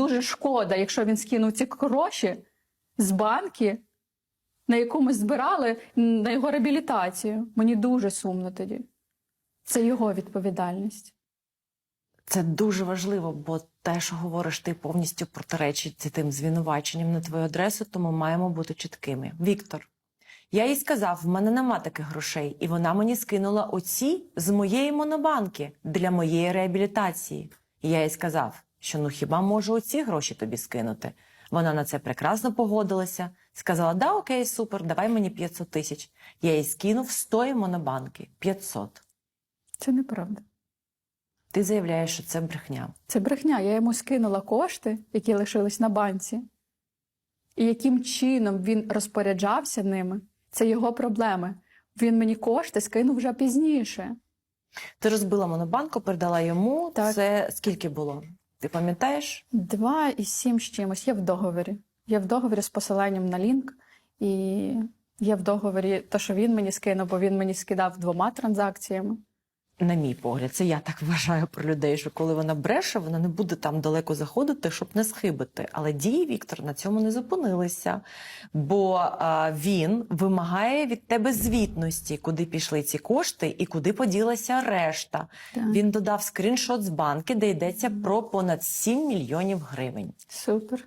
дуже шкода, якщо він скинув ці гроші з банки, на яку ми збирали на його реабілітацію. Мені дуже сумно тоді. Це його відповідальність. Це дуже важливо, бо те, що говориш, ти повністю протиречить тим звинуваченням на твою адресу, тому маємо бути чіткими. Віктор, я їй сказав, в мене нема таких грошей, і вона мені скинула оці з моєї монобанки для моєї реабілітації. І я їй сказав, що ну хіба можу оці гроші тобі скинути? Вона на це прекрасно погодилася, сказала: да, окей, супер, давай мені 500 тисяч. Я їй скинув з тої монобанки 500. Це неправда. Ти заявляєш, що це брехня. Це брехня. Я йому скинула кошти, які лишились на банці. І яким чином він розпоряджався ними, це його проблеми. Він мені кошти скинув вже пізніше. Ти розбила монобанку, передала йому. Так. Це скільки було? Ти пам'ятаєш? Два і сім з чимось. Є в договорі. Я в договорі з посиланням на лінк. І є в договорі те, що він мені скинув, бо він мені скидав двома транзакціями. На мій погляд, це я так вважаю про людей, що коли вона бреше, вона не буде там далеко заходити, щоб не схибити. Але дії Віктор на цьому не зупинилися, бо а, він вимагає від тебе звітності, куди пішли ці кошти і куди поділася решта. Так. Він додав скріншот з банки, де йдеться про понад 7 мільйонів гривень. Супер.